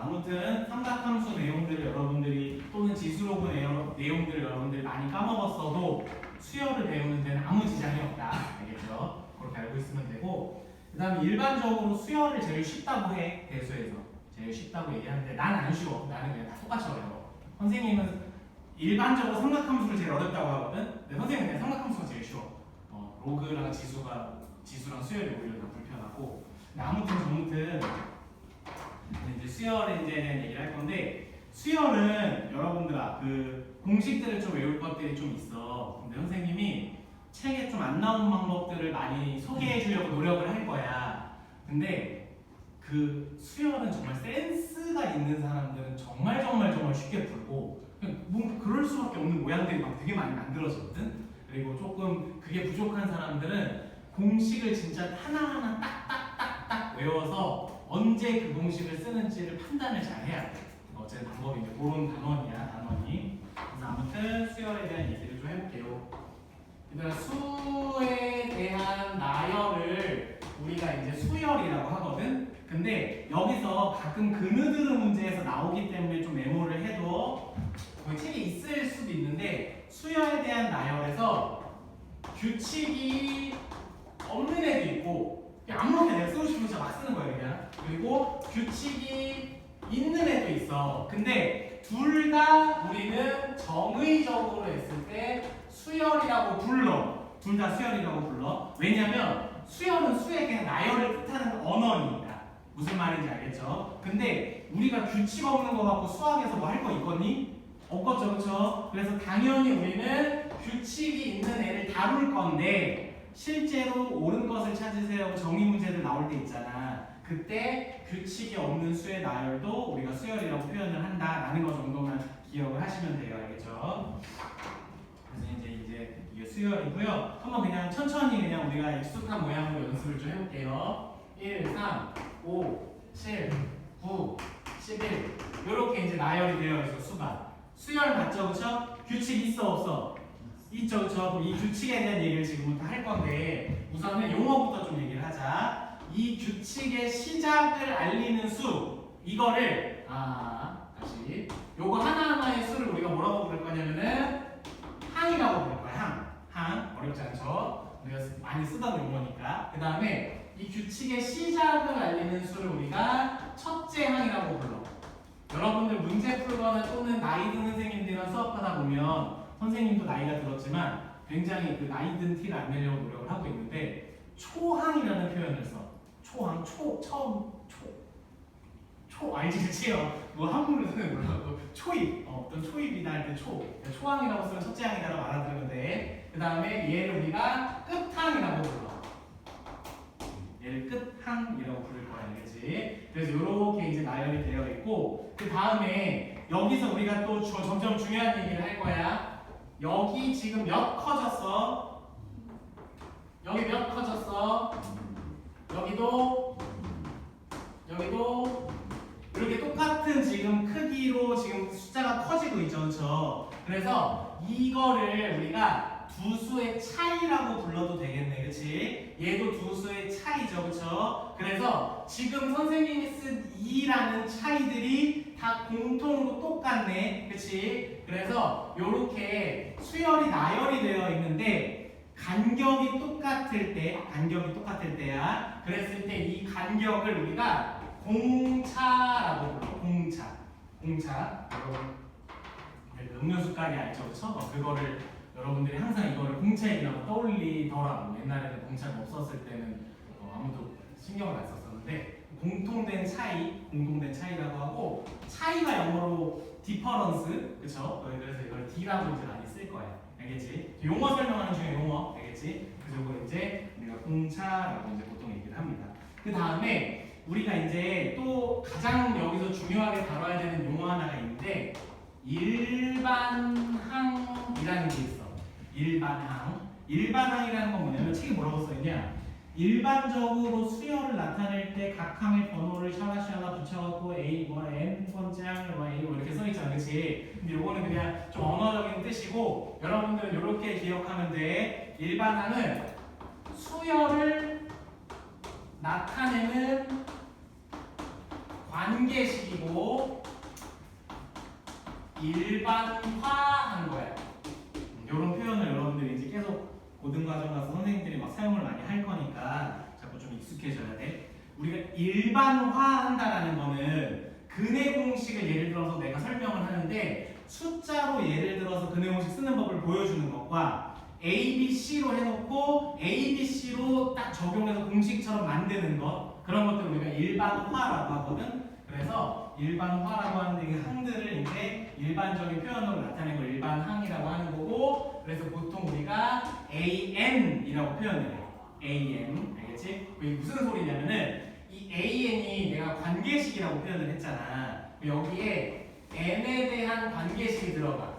아무튼 삼각함수 내용들을 여러분들이 또는 지수로 본 내용, 내용들을 여러분들이 많이 까먹었어도 수열을 배우는 데는 아무 지장이 없다. 알겠죠? 그렇게 알고 있으면 되고 그 다음에 일반적으로 수열을 제일 쉽다고 해 대수에서 제일 쉽다고 얘기하는데 난 안 쉬워. 나는 그냥 다 똑같이 어려워. 선생님은 일반적으로 삼각함수를 제일 어렵다고 하거든. 근데 선생님은 그냥 삼각함수가 제일 쉬워. 어, 로그랑 지수가 지수랑 수열이 오히려 더 불편하고. 근데 아무튼 아무튼 이제 수열에 이제 대한 얘기를 할 건데 수열은 여러분들아 그 공식들을 좀 외울 것들이 좀 있어. 근데 선생님이 책에 좀 안 나온 방법들을 많이 소개해 주려고 노력을 할 거야. 근데 그 수열은 정말 센스가 있는 사람들은 정말 정말 정말 쉽게 풀고 뭔가 그럴 수밖에 없는 모양들이 막 되게 많이 만들어지거든. 그리고 조금 그게 부족한 사람들은 공식을 진짜 하나하나 딱딱딱딱 외워서 언제 그 공식을 쓰는지를 판단을 잘 해야 돼. 어쨌든 방법이 이제 그런 단원이야, 단원이. 그래서 아무튼 수열에 대한 얘기를 좀 해볼게요. 얘들아, 수에 대한 나열을 우리가 이제 수열이라고 하거든. 근데 여기서 가끔 그느드르 문제에서 나오기 때문에 좀 메모를 해도 거기 책에 있을 수도 있는데 수열에 대한 나열에서 규칙이 없는 애도 있고 그냥 아무렇게 내가 쓰고 싶으면 진짜 막 쓰는 거야 그냥 그리고 규칙이 있는 애도 있어 근데 둘 다 우리는 정의적으로 했을 때 수열이라고 불러 둘 다 수열이라고 불러 왜냐면 수열은 그냥 나열을 뜻하는 언어니까 무슨 말인지 알겠죠? 근데 우리가 규칙 없는 거 갖고 수학에서 뭐 할 거 있겠니? 없겠죠 그렇죠? 그래서 당연히 우리는 규칙이 있는 애를 다룰 건데 실제로 옳은 것을 찾으세요 정의 문제들 나올 때 있잖아 그때 규칙이 없는 수의 나열도 우리가 수열이라고 표현을 한다라는 것 정도만 기억을 하시면 돼요 알겠죠? 그래서 이제 이제 이게 수열이고요 한번 그냥 천천히 그냥 우리가 익숙한 모양으로 연습을 좀 해볼게요 1, 3, 5, 7, 9, 11 이렇게 이제 나열이 되어 있어 수가 수열 맞죠 그쵸? 규칙 있어 없어? 있죠? 그럼 이 규칙에 대한 얘기를 지금부터 할 건데 우선은 용어부터 좀 얘기를 하자 이 규칙의 시작을 알리는 수 이거를 아 다시 요거 하나하나의 수를 우리가 뭐라고 부를 거냐면은 항이라고 부를 거야 항. 항 어렵지 않죠? 우리가 쓰- 많이 쓰던 용어니까 그 다음에 이 규칙의 시작을 알리는 수를 우리가 첫째 항이라고 불러 여러분들 문제 풀거나 또는 나이 든 선생님들이랑 수업하다 보면 선생님도 나이가 들었지만 굉장히 그 나이 든 티를 안 내려고 노력을 하고 있는데 초항이라는 표현을 써. 초항, 초, 처음, 초. 초, 알지, 그치요? 뭐 한국으로 쓰는 몰라도 초입, 어, 어떤 초입이다 할때 초. 초항이라고 쓰면 첫째 항이다라고 알아들으면 돼. 그 다음에 얘를 우리가 끝항이라고 불러. 얘를 끝항이라고 부를 거야, 알겠지? 그래서 이렇게 이제 나열이 되어 있고 그 다음에 여기서 우리가 또 주- 점점 중요한 얘기를 할 거야. 여기 지금 몇 커졌어? 여기 몇 커졌어? 여기도 여기도 이렇게 똑같은 지금 크기로 지금 숫자가 커지고 있죠, 그렇죠? 그래서 이거를 우리가 두 수의 차이라고 불러도 되겠네, 그렇지? 얘도 두 수의 차이죠, 그렇죠? 그래서 지금 선생님이 쓴 2라는 차이들이 다 공통으로 똑같네, 그렇지? 그래서 이렇게 수열이 나열이 되어 있는데 간격이 똑같을 때, 간격이 똑같을 때야. 그랬을 때 이 간격을 우리가 공차라고 불러. 공차, 공차. 여러분 그 음료수 가게 알죠, 그렇죠? 어, 그거를 여러분들이 항상 이거를 공차 얘기하면 떠올리더라고. 옛날에는 공차가 없었을 때는 어, 아무도 신경을 안 썼었는데 공통된 차이, 공통된 차이라고 하고 차이가 영어로 difference, 그렇죠? 그래서 이걸 D라고 이제 많이 쓸 거야. 알겠지? 용어 설명하는 중에 용어, 알겠지? 그래서 이제 우리가 공차라고 이제 보통 얘기를 합니다. 그 다음에 우리가 이제 또 가장 여기서 중요하게 다뤄야 되는 용어 하나가 있는데 일반항이라는 게 있어. 일반항. 일반항이라는 건 뭐냐면 책에 뭐라고 써있냐? 일반적으로 수열을 나타낼 때 각 항의 번호를 샤라샤라 붙여갖고 A 뭐 n 번째 항을 뭐 A 뭐 이렇게 써있잖아, 그렇지? 근데 요거는 그냥 좀 언어적인 뜻이고 여러분들은 이렇게 기억하면 돼. 일반 항은 수열을 나타내는 관계식이고 일반화한 거야. 이런 표현을 여러분들이 이제 계속 고등 과정 가서 선생님들이 막 사용을 많이 할 거니까 자꾸 좀 익숙해져야 돼. 우리가 일반화한다라는 거는 근해 공식을 예를 들어서 내가 설명을 하는데 숫자로 예를 들어서 근해 공식 쓰는 법을 보여주는 것과 A, B, C로 해놓고 A, B, C로 딱 적용해서 공식처럼 만드는 것 그런 것들 우리가 일반화라고 하거든. 그래서 일반화라고 하는데 이 항들을 이제 일반적인 표현으로 나타내는 걸 일반항이라고 하는 거고 그래서 보통 우리가 AN이라고 표현을 해. AN 알겠지? 이게 무슨 소리냐면은 이 AN이 내가 관계식이라고 표현을 했잖아. 여기에 N에 대한 관계식이 들어가.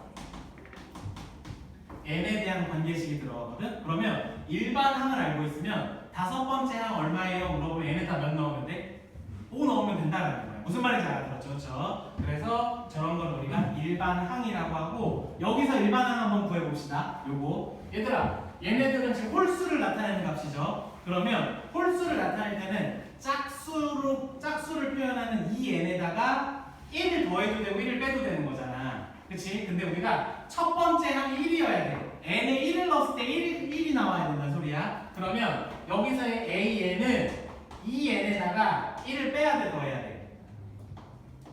n에 대한 관계식이 들어가거든. 그러면 일반 항을 알고 있으면 다섯 번째 항 얼마예요? 물어보면 n에 다 몇 넣으면 돼? 5 넣으면 된다는 거야. 무슨 말인지 알아들었죠? 그렇죠? 그래서 저런 걸 우리가 일반 항이라고 하고 여기서 일반 항 한번 구해봅시다. 요거 얘들아 얘네들은 지금 홀수를 나타내는 값이죠. 그러면 홀수를 나타낼 때는 짝수로 짝수를 표현하는 이 n에다가 1을 더해도 되고 1을 빼도 되는 거잖아. 그치? 근데 우리가 첫 번째 항이 1이어야 돼. n에 1을 넣었을 때 1이, 1이 나와야 된다는 소리야. 그러면 여기서의 an은 이 n에다가 1을 빼야 돼, 더해야 돼.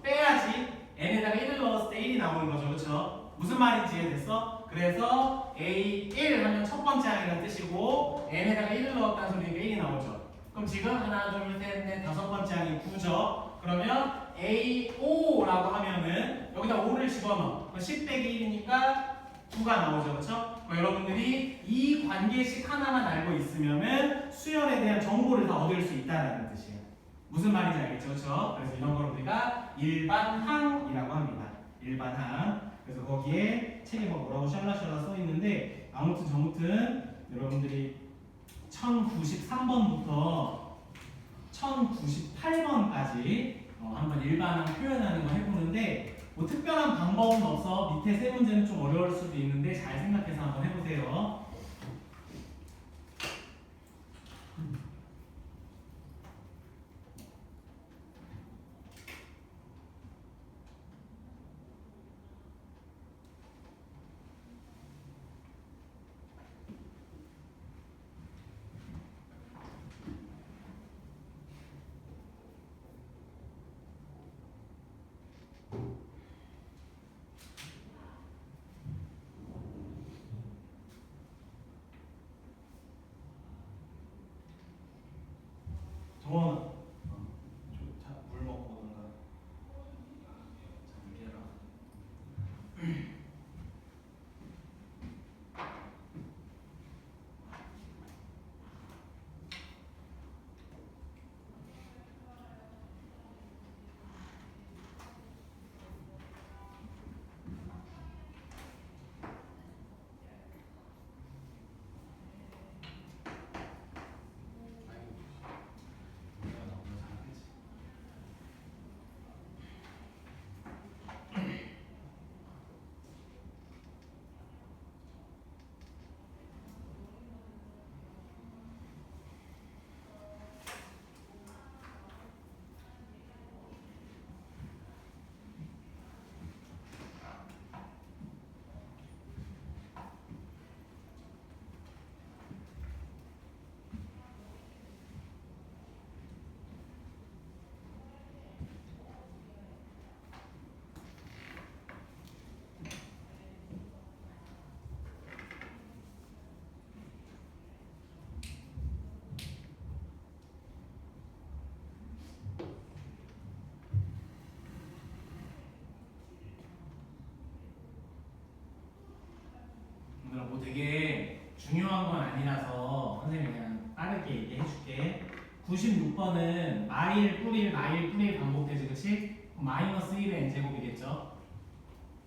빼야지 n에다가 1을 넣었을 때 1이 나오는 거죠. 그쵸? 무슨 말인지 이해됐어? 그래서 a1 하면 첫 번째 항이라는 뜻이고 n에다가 1을 넣었다는 소리니까 1이 나오죠. 그럼 지금 하나, 둘, 셋, 넷, 다섯 번째 항이 9죠. 그러면 A5라고 하면은 여기다 5를 집어넣어. 그럼 10 빼기 1이니까 9가 나오죠. 그렇죠? 여러분들이 이 관계식 하나만 알고 있으면은 수열에 대한 정보를 다 얻을 수 있다는 뜻이에요. 무슨 말인지 알겠죠? 그렇죠? 그래서 이런 걸 우리가 일반항이라고 합니다. 일반항. 그래서 거기에 책에 뭐 뭐라고 샬라샬라 써 있는데 아무튼 저무튼 여러분들이 1093번부터 1098번까지 어, 한번 일반항 표현하는 거 해보는데 뭐 특별한 방법은 없어 밑에 세 문제는 좀 어려울 수도 있는데 잘 생각해서 한번 해보세요. 중요한 건 아니라서 선생님이 그냥 빠르게 얘기해 줄게. 96번은 마일 뿌릴 마일 뿌릴 반복되지 그치? 마이너스 1의 n제곱이겠죠?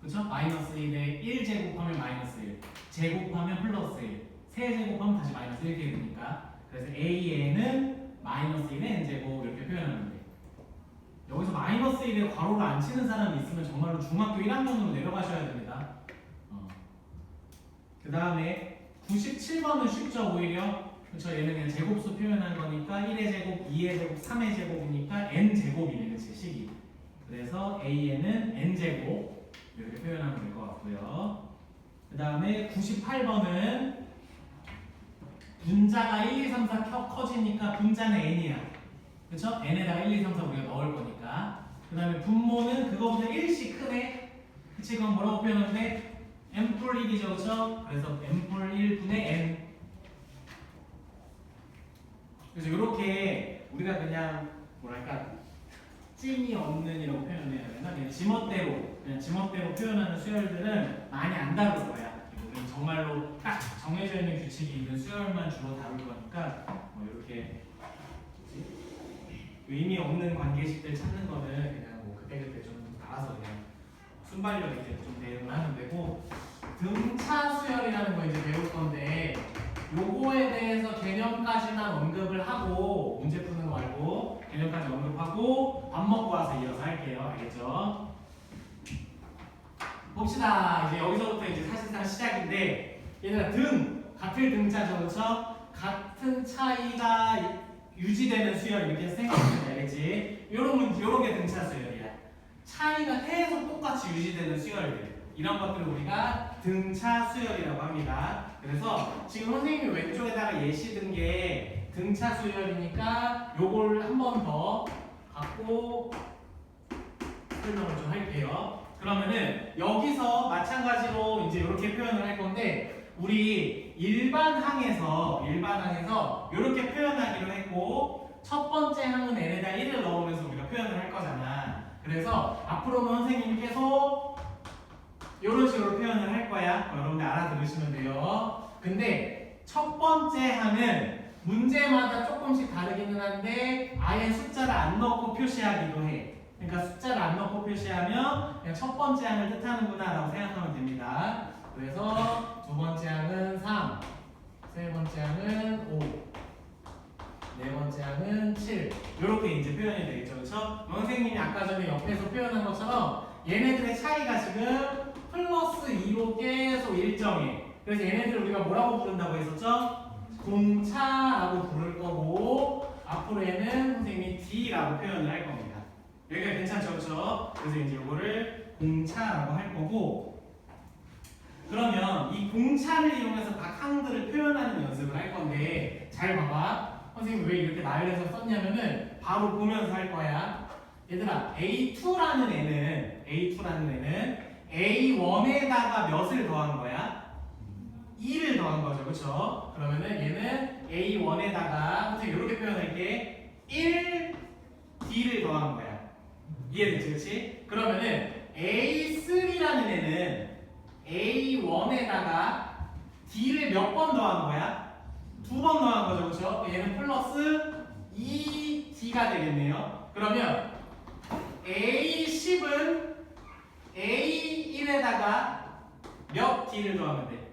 그쵸? 마이너스 1에 1 제곱하면 마이너스 1 제곱하면 플러스 1 세제곱하면 다시 마이너스 1이 되니까 그래서 a는 마이너스 1의 n제곱 이렇게 표현하면 돼 여기서 마이너스 1에 괄호를 안 치는 사람이 있으면 정말로 중학교 1학년으로 내려가셔야 됩니다 어. 그 다음에 97번은 쉽죠 오히려 그렇죠? 얘는 제곱수 표현한 거니까 1의 제곱, 2의 제곱, 3의 제곱이니까 n 제곱이네, 그치? 식이. 그래서 an은 n 제곱 이렇게 표현하면 될 것 같고요. 그 다음에 98번은 분자가 1, 2, 3, 4 커, 커지니까 분자는 n이야. 그쵸? n에다가 1, 2, 3, 4 우리가 넣을 거니까. 그 다음에 분모는 그거보다 1씩 크네. 그치? 그럼 뭐라고 표현하면 돼? N뿔 1이죠, 그쵸? 그래서 n뿔 1분의 n. 그래서 이렇게 우리가 그냥 뭐랄까 찜이 없는 이라고 표현해야 되나? 그냥 지멋대로 그냥 지멋대로 표현하는 수열들은 많이 안 다룰 거야. 우리는 정말로 딱 정해져 있는 규칙이 있는 수열만 주로 다룰 거니까 뭐 이렇게? 의미 없는 관계식들 찾는 거는 그냥 뭐 그때 그때 좀 알아서 그냥 순발력 있게 좀 대응을 하면 되고 등차 수열이라는 거 이제 배울 건데 요거에 대해서 개념까지만 언급을 하고 문제 푸는 거 말고 개념까지 언급하고 밥 먹고 와서 이어서 할게요. 알겠죠? 봅시다. 이제 여기서부터 이제 사실상 시작인데 얘들아 등 같은 등차죠, 그렇죠? 같은 차이가 유지되는 수열 이렇게 생각하면 돼, 알겠지? 요런 문 요런 게 등차 수열이야. 차이가 계속 똑같이 유지되는 수열들 이런 것들을 우리가 등차 수열이라고 합니다. 그래서 지금 선생님이 왼쪽에다가 예시 든 게 등차 수열이니까 요걸 한 번 더 갖고 설명을 좀 할게요. 그러면은 여기서 마찬가지로 이제 이렇게 표현을 할 건데 우리 일반 항에서 일반 항에서 이렇게 표현하기로 했고 첫 번째 항은 n에다 1을 넣으면서 우리가 표현을 할 거잖아. 그래서 앞으로는 선생님이 계속 이런 식으로 표현을 할 거야. 여러분들 알아들으시면 돼요. 근데 첫 번째 항은 문제마다 조금씩 다르기는 한데 아예 숫자를 안 넣고 표시하기도 해. 그러니까 숫자를 안 넣고 표시하면 그냥 첫 번째 항을 뜻하는구나 라고 생각하면 됩니다. 그래서 두 번째 항은 3, 세 번째 항은 5, 네 번째 항은 7 이렇게 이제 표현이 되겠죠. 그렇죠? 선생님이 아까 전에 옆에서 표현한 것처럼 얘네들의 차이가 지금 플러스 2로 계속 일정해. 그래서 얘네들 우리가 뭐라고 부른다고 했었죠? 공차라고 부를 거고 앞으로 얘는 선생님이 D라고 표현을 할 겁니다. 여기가 괜찮죠, 그렇죠? 그래서 이제 이거를 공차라고 할 거고 그러면 이 공차를 이용해서 각 항들을 표현하는 연습을 할 건데 잘 봐봐. 선생님 왜 이렇게 나열해서 썼냐면은 바로 보면서 할 거야. 얘들아 A2라는 애는 A2라는 애는 A1에다가 몇을 더한 거야? 2를 더한 거죠, 그렇죠? 그러면은 얘는 A1에다가 선생님 이렇게 표현할게 1 D를 더한 거야. 이해되지, 그렇지? 그러면은 A3라는 애는 A1에다가 D를 몇 번 더한 거야? 두번 더한 거죠, 그렇죠? 얘는 플러스 2D가 되겠네요. 그러면 A10은 A1에다가 몇 D를 더하면 돼?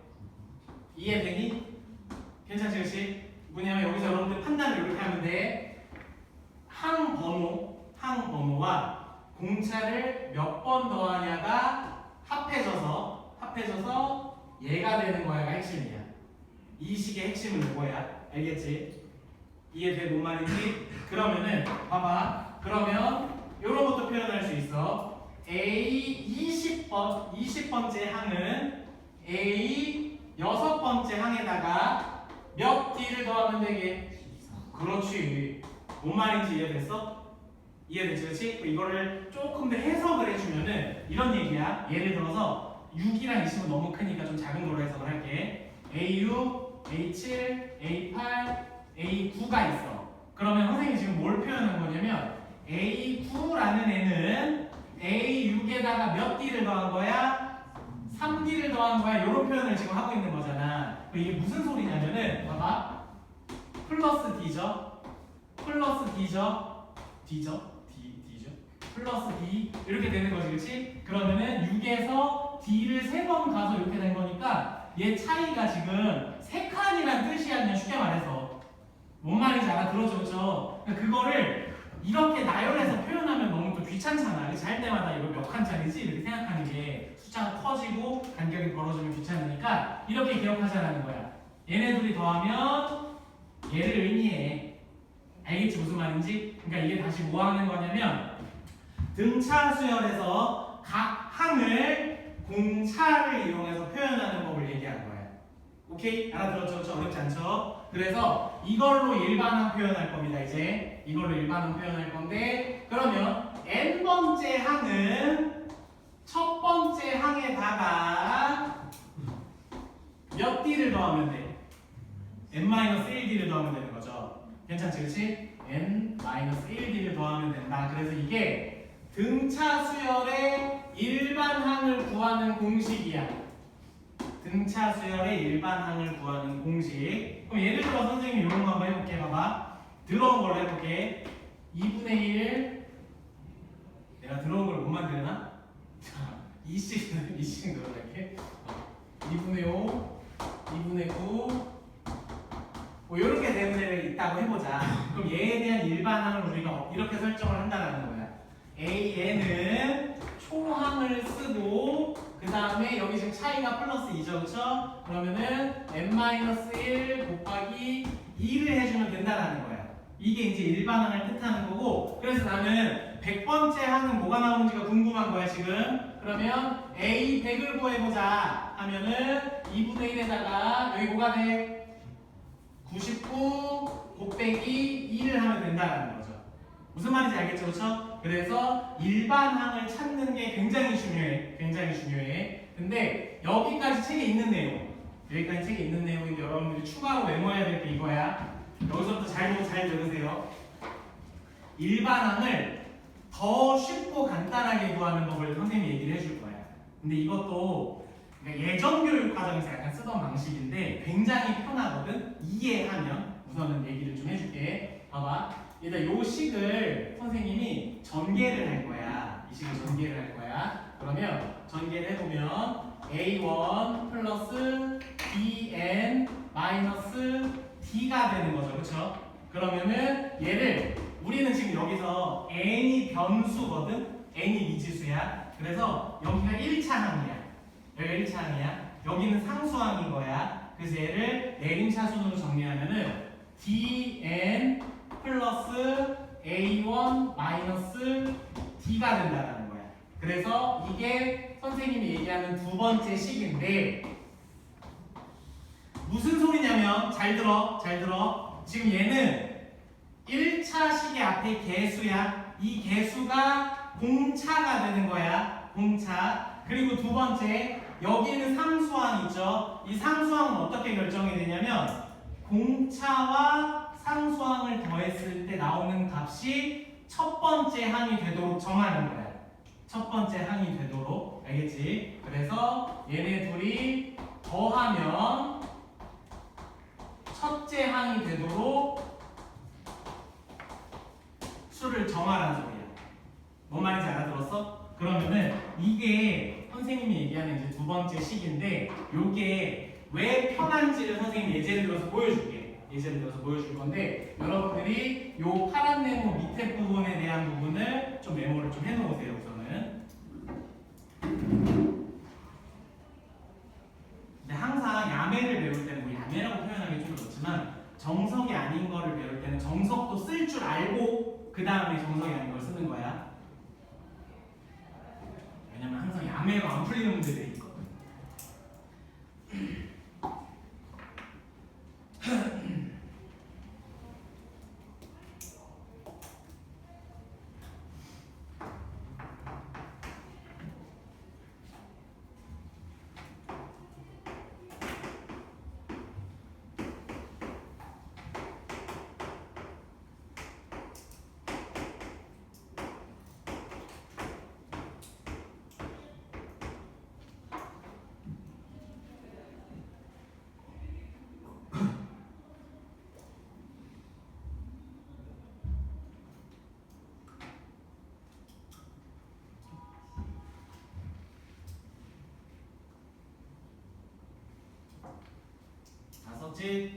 이해되니? 괜찮지, 그렇지? 뭐냐면 여기서 여러분들 판단을 이렇게 하면 돼. 항 번호, 항 번호와 공차를 몇 번 더하냐가 합해져서 합해져서 얘가 되는 거야가 핵심이야. 이 식의 핵심은 이거야. 알겠지? 이해돼 뭔 말인지? 그러면은 봐봐. 그러면 이런 것도 표현할 수 있어. A 20번 20번째 항은 A 여섯 번째 항에다가 몇 D를 더하면 되게? 그렇지. 뭔 말인지 이해됐어? 이해됐지, 그렇지? 이거를 조금 더 해석을 해주면은 이런 얘기야. 예를 들어서 6이랑 20은 너무 크니까 좀 작은 걸로 해석을 할게. A6, A7, A8, A9가 있어. 그러면 선생님이 지금 뭘 표현한 거냐면 A9라는 애는 A6에다가 몇 D를 더한 거야? 3D를 더한 거야. 이런 표현을 지금 하고 있는 거잖아. 이게 무슨 소리냐면은 봐봐. 플러스 D죠. 플러스 D죠. D죠. D, D죠. 플러스 D 이렇게 되는 거지, 그렇지? 그러면은 6에서 D를 세번 가서 이렇게 된 거니까 얘 차이가 지금 세 칸이란 뜻이야, 그냥 쉽게 말해서. 뭔 말인지 알아들었죠, 그렇죠? 그러니까 그거를 이렇게 나열해서 표현하면 너무 또 귀찮잖아. 할 때마다 이거 몇 칸짜리지 이렇게 생각하는 게 숫자가 커지고 간격이 벌어지면 귀찮으니까 이렇게 기억하자라는 거야. 얘네 둘이 더하면 얘를 의미해. 알겠지 무슨 말인지? 그러니까 이게 다시 뭐 하는 거냐면 등차 수열에서 각 항을 공차를 이용해서 표현하는 거야. 오케이? 알아들었죠? 그렇죠? 어렵지 않죠? 그래서 이걸로 일반항 표현할 겁니다. 이제 이걸로 일반항 표현할 건데 그러면 n 번째 항은 첫 번째 항에다가 몇 d를 더하면 돼? n-1d를 더하면 되는 거죠. 괜찮지, 그렇지? n-1d를 더하면 된다. 그래서 이게 등차 수열의 일반항을 구하는 공식이야. 등차 수열의 일반항을 구하는 공식. 그럼 예를 들어 선생님이 이런 거 한번 해볼게. 봐봐. 들어온 걸로 해볼게. 2분의 1. 내가 들어온 걸 못 만드나? 자, 2씩, 2씩 늘어날게. 2분의 5, 2분의 9. 뭐 이렇게 되는 애가 있다고 해보자. 그럼 얘에 대한 일반항을 우리가 이렇게 설정을 한다는 거야. AN은 초항을 쓰고 그 다음에 여기 지금 차이가 플러스 2죠, 그렇죠? 그러면은 n-1 곱하기 2를 해주면 된다는 거야. 이게 이제 일반항을 뜻하는 거고 그래서 나는 100번째 항은 뭐가 나오는지가 궁금한 거야 지금 그러면 A 100을 구해보자 하면은 2분의 1에다가 여기 뭐가 돼? 99 곱빼기 2를 하면 된다는 거죠. 무슨 말인지 알겠죠, 그렇죠? 그래서 일반항을 찾는 게 굉장히 중요해, 굉장히 중요해. 근데 여기까지 책에 있는 내용, 여기까지 책에 있는 내용인데 여러분들이 추가로 메모해야 될 게 이거야. 여기서부터 잘 보고 잘 들으세요. 일반항을 더 쉽고 간단하게 구하는 법을 선생님이 얘기를 해줄 거야. 근데 이것도 그러니까 예전 교육 과정에서 약간 쓰던 방식인데 굉장히 편하거든. 이해하면 우선은 얘기를 좀 해줄게. 봐봐. 일단 요 식을 선생님이 전개를 할 거야. 이 식을 전개를 할 거야. 그러면 전개를 해보면 a1 플러스 bn 마이너스 d가 되는 거죠. 그렇죠? 그러면은 얘를 우리는 지금 여기서 n이 변수거든. n이 미지수야. 그래서 여기가 1차항이야. 여기가 1차항이야. 여기는 상수항인 거야. 그래서 얘를 내림차순으로 정리하면은 dn 플러스 a1 마이너스 d가 된다는 거야. 그래서 이게 선생님이 얘기하는 두 번째 식인데 무슨 소리냐면 잘 들어 잘 들어. 지금 얘는 1차 식의 앞에 개수야. 이 개수가 공차가 되는 거야. 공차. 그리고 두 번째 여기는 상수항 있죠. 이 상수항은 어떻게 결정이 되냐면 공차와 상수항을 더했을 때 나오는 값이 첫 번째 항이 되도록 정하는 거야 첫 번째 항이 되도록 알겠지? 그래서 얘네 둘이 더하면 첫째 항이 되도록 수를 정하라는 소리야. 뭔 말인지 알아들었어? 그러면은 이게 선생님이 얘기하는 이제 두 번째 식인데 요게 왜 편한지를 선생님이 예제를 들어서 보여줄게. 예제를 들어서 보여줄 건데 여러분들이 요 파란 네모 밑에 부분에 대한 부분을 좀 메모를 좀 해놓으세요 우선은. 근데 항상 야매를 배울 때는 뭐 야매라고 표현하기 좀 그렇지만 정석이 아닌 거를 배울 때는 정석도 쓸 줄 알고 그 다음에 정석이 아닌 걸 쓰는 거야. 왜냐면 항상 야매로 안 풀리는 문제들이 다섯째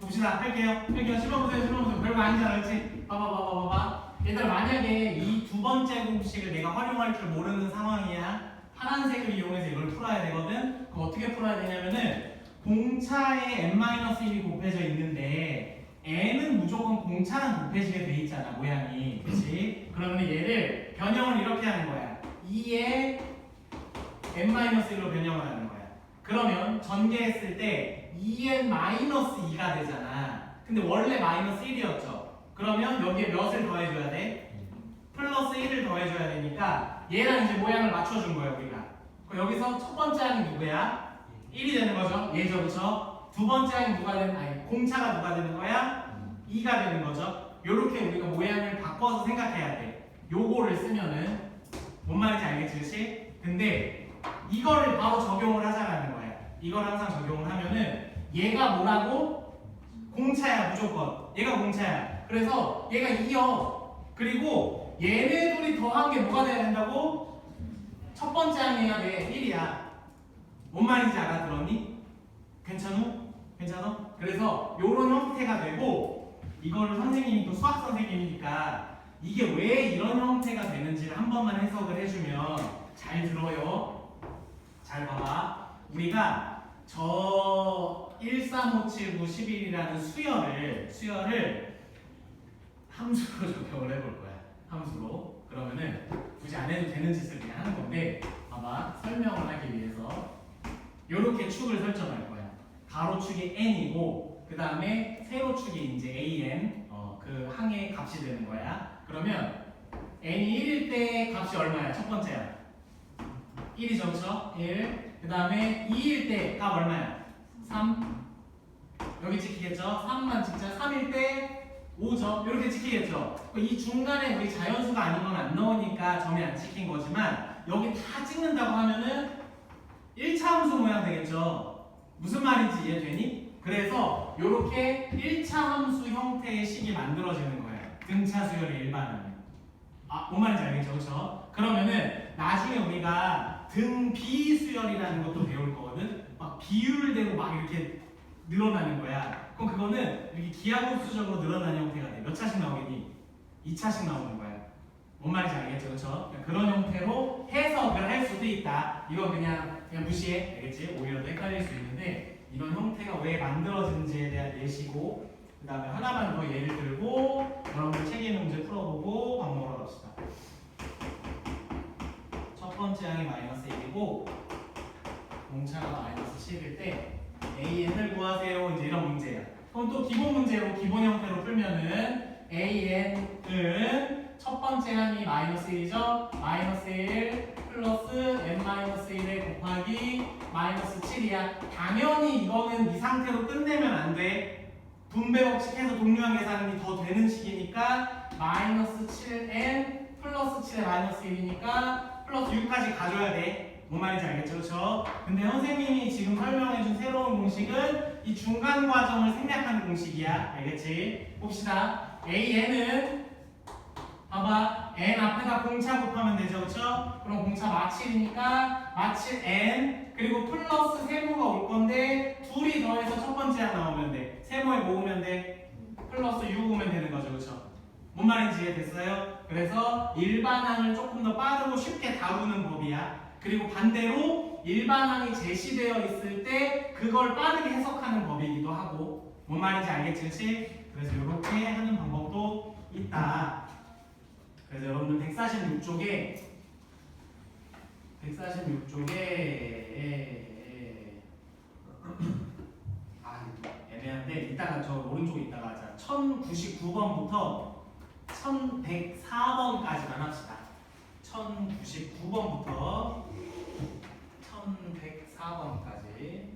봅시다. 할게요. 할게요. 실어보세요 실어보세요. 별거 아니잖아 그렇지 봐봐 봐봐 봐봐. 얘들아 만약에 이 두 번째 공식을 내가 활용할 줄 모르는 상황이야. 파란색을 이용해서 이걸 풀어야 되거든. 그럼 어떻게 풀어야 되냐면은 공차에 n-1이 곱해져 있는데 n은 무조건 공차랑 곱해지게 돼 있잖아 모양이. 그렇지? 그러면 얘를 변형을 이렇게 하는 거야. 2에 n-1로 변형을 하는 거야 그러면 전개했을 때 2n-2가 되잖아 근데 원래 마이너스 1이었죠 그러면 여기에 몇을 더해줘야 돼? 플러스 1을 더해줘야 되니까 얘랑 이제 모양을 맞춰준 거예요 우리가 그럼 여기서 첫 번째 항이 누구야? 1이 되는 거죠 얘죠 그쵸? 두 번째 항이 누가 되는 아니 공차가 누가 되는 거야? 2가 되는 거죠 요렇게 우리가 모양을 바꿔서 생각해야 돼 요거를 쓰면은 뭔 말인지 알겠지 그치? 근데 이거를 바로 적용을 하자라는 거야 이걸 항상 적용을 하면은 얘가 뭐라고? 공차야 무조건 얘가 공차야 그래서 얘가 2여 그리고 얘네 둘이 더한 게 뭐가 돼야 된다고? 첫 번째 항이야 돼 1이야 뭔 말인지 알아들었니? 괜찮어? 괜찮아? 그래서 요런 형태가 되고 이거를 선생님이 또 수학 선생님이니까 이게 왜 이런 형태가 되는지를 한 번만 해석을 해주면 잘 들어요 잘 봐봐 우리가 저 13579 11이라는 수열을 수열을 함수로 적용을 해볼 거야. 함수로. 그러면은 굳이 안 해도 되는 짓을 그냥 하는 건데 봐봐 설명을 하기 위해서 이렇게 축을 설정할 거야. 가로축이 n이고 그 다음에 세로축이 이제 an 어, 그 항의 값이 되는 거야. 그러면 n이 1일 때 값이 얼마야? 첫 번째야. 1이죠, 그렇죠? 1. 그 다음에 2일 때 값 얼마야? 3. 여기 찍히겠죠? 3만 찍자. 3일 때 5점 이렇게 찍히겠죠. 이 중간에 우리 자연수가 아닌 건 안 넣으니까 점이 안 찍힌 거지만 여기 다 찍는다고 하면은 1차 함수 모양 되겠죠. 무슨 말인지 이해되니? 그래서 이렇게 1차 함수 형태의 식이 만들어지는 거예요. 등차 수열의 일반은. 아, 뭔 말인지 알겠죠? 그렇죠? 그러면은 나중에 우리가 등 비수열이라는 것도 배울 거거든. 막 비율대로 막 이렇게 늘어나는 거야. 그럼 그거는 이렇게 기하급수적으로 늘어나는 형태가 돼. 몇 차씩 나오겠니? 2차씩 나오는 거야. 뭔 말인지 알겠죠? 그렇죠? 그런 형태로 해석을 할 수도 있다. 이거 그냥 그냥 무시해. 알겠지? 오히려 더 헷갈릴 수 있는데 이런 형태가 왜 만들어지는지에 대한 예시고 그 다음에 하나만 더 예를 들고 여러분들 책 있는 문제 풀어보고 밥 먹으러 갑시다. 첫 번째 항이 마이너스 1이고 공차가 마이너스 10일 때 AN을 구하세요. 이제 이런 문제야. 그럼 또 기본 문제로 기본 형태로 풀면은 AN은 첫 번째 항이 마이너스 1이죠. 마이너스 1 플러스 n 마이너스 1에 곱하기 마이너스 7이야. 당연히 이거는 이 상태로 끝내면 안 돼. 분배 법칙 해서 동류항 계산이 더 되는 식이니까 마이너스 7n 플러스 7에 마이너스 1이니까 플러스 6까지 가져야 돼. 뭔 말인지 알겠죠? 그렇죠? 근데 선생님이 지금 설명해준 새로운 공식은 이 중간 과정을 생략하는 공식이야. 알겠지? 봅시다. AN은 봐봐. n 앞에다 공차 곱하면 되죠. 그렇죠? 그럼 공차 마칠이니까 마칠 n 그리고 플러스 세모가 올 건데 둘이 더해서 첫 번째 항 나오면 돼. 세모에 모으면 돼. 플러스 6 오면 되는 거죠. 그렇죠? 뭔 말인지 이해됐어요? 그래서 일반항을 조금 더 빠르고 쉽게 다루는 법이야. 그리고 반대로 일반항이 제시되어 있을 때 그걸 빠르게 해석하는 법이기도 하고 뭔 말인지 알겠지? 그치? 그래서 이렇게 하는 방법도 있다. 그래서 여러분들 146쪽에 146쪽에 아 애매한데 이따가 저 오른쪽에 이따가 하자. 1099번부터 1104번까지만 합시다. 1099번부터 1104번까지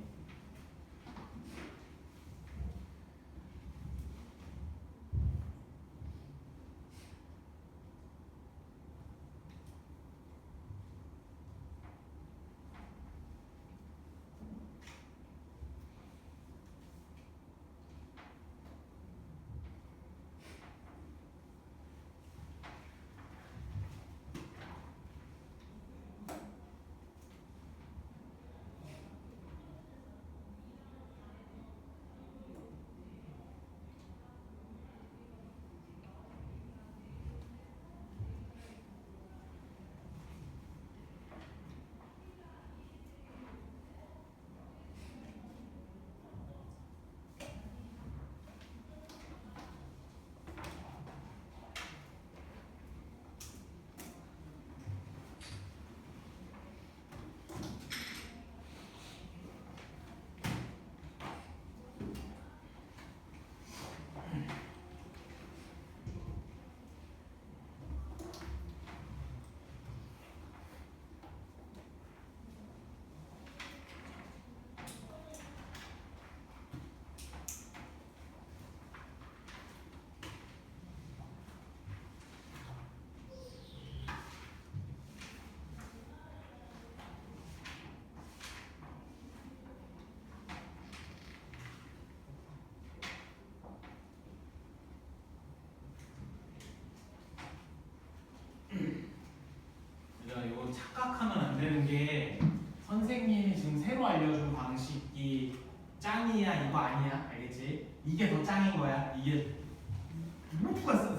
착각하면 안 되는 게 선생님이 지금 새로 알려준 방식이 짱이야 이거 아니야 알겠지? 이게 더 짱인 거야 이게?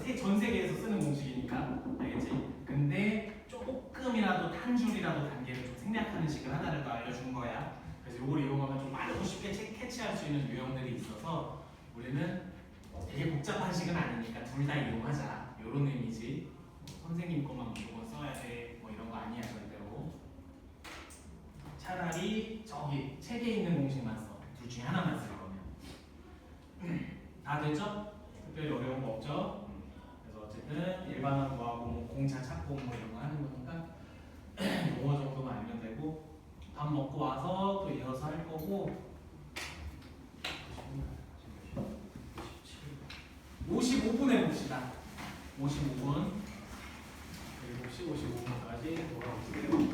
세- 전 세계에서 쓰는 공식이니까 알겠지? 근데 조금이라도 한 줄이라도 단계를 좀 생략하는 식을 하나를 더 알려준 거야 그래서 이걸 이용하면 좀 빠르고 쉽게 채- 캐치할 수 있는 유형들이 있어서 우리는 되게 복잡한 식은 아니니까 둘 다 이용하자 이런 의미지 뭐 선생님 것만 무조건 써야 돼 거 아니야 절대로 차라리 저기 책에 있는 공식만 써. 둘 중에 하나만 쓸 거면. 다 됐죠? 특별히 어려운 거 없죠? 그래서 어쨌든 일반화 구하고 뭐 공차 찾고 뭐 이런 거 하는 거니까 용어 정도만 알면 되고 밥 먹고 와서 또 이어서 할 거고 55분 해봅시다. 55분. 10시 55분까지 돌아오세요.